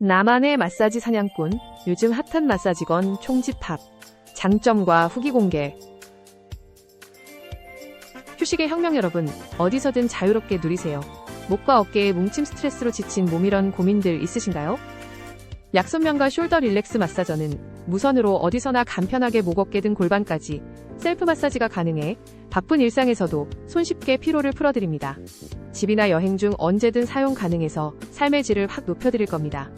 나만의 마사지 사냥꾼, 요즘 핫한 마사지건 총집합, 장점과 후기 공개. 휴식의 혁명 여러분, 어디서든 자유롭게 누리세요. 목과 어깨의 뭉침 스트레스로 지친 몸이런 고민들 있으신가요? 약손면과 숄더 릴렉스 마사저는 무선으로 어디서나 간편하게 목 어깨 등 골반까지 셀프 마사지가 가능해 바쁜 일상에서도 손쉽게 피로를 풀어드립니다. 집이나 여행 중 언제든 사용 가능해서 삶의 질을 확 높여드릴 겁니다.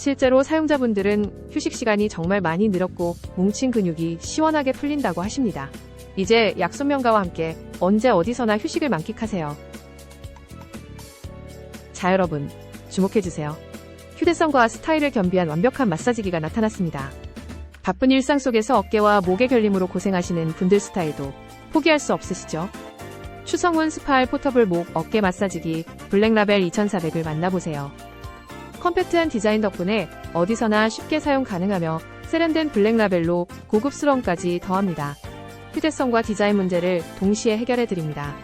실제로 사용자분들은 휴식 시간이 정말 많이 늘었고 뭉친 근육이 시원하게 풀린다고 하십니다. 이제 약손명가와 함께 언제 어디서나 휴식을 만끽하세요. 자 여러분, 주목해주세요. 휴대성과 스타일을 겸비한 완벽한 마사지기가 나타났습니다. 바쁜 일상 속에서 어깨와 목의 결림으로 고생하시는 분들 스타일도 포기할 수 없으시죠? 추성훈 스파알 포터블 목 어깨 마사지기 블랙라벨 2400을 만나보세요. 컴팩트한 디자인 덕분에 어디서나 쉽게 사용 가능하며 세련된 블랙라벨로 고급스러움까지 더합니다. 휴대성과 디자인 문제를 동시에 해결해 드립니다.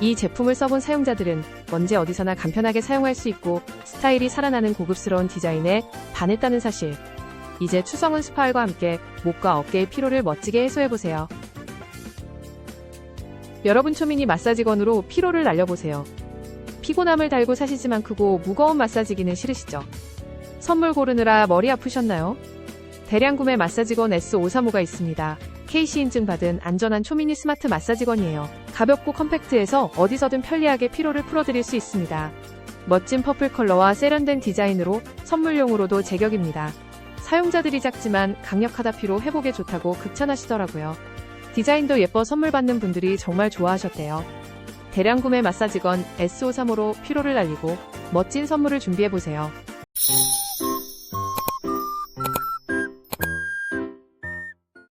이 제품을 써본 사용자들은 언제 어디서나 간편하게 사용할 수 있고 스타일이 살아나는 고급스러운 디자인에 반했다는 사실. 이제 추성훈 스파일과 함께 목과 어깨의 피로를 멋지게 해소해보세요. 여러분 초미니 마사지건으로 피로를 날려보세요. 피곤함을 달고 사시지만 크고 무거운 마사지기는 싫으시죠? 선물 고르느라 머리 아프셨나요? 대량 구매 마사지건 S535가 있습니다. KC 인증 받은 안전한 초미니 스마트 마사지건이에요. 가볍고 컴팩트해서 어디서든 편리하게 피로를 풀어드릴 수 있습니다. 멋진 퍼플 컬러와 세련된 디자인으로 선물용으로도 제격입니다. 사용자들이 작지만 강력하다 피로 회복에 좋다고 극찬하시더라고요. 디자인도 예뻐 선물 받는 분들이 정말 좋아하셨대요. 대량 구매 마사지건 S535로 피로를 날리고 멋진 선물을 준비해보세요.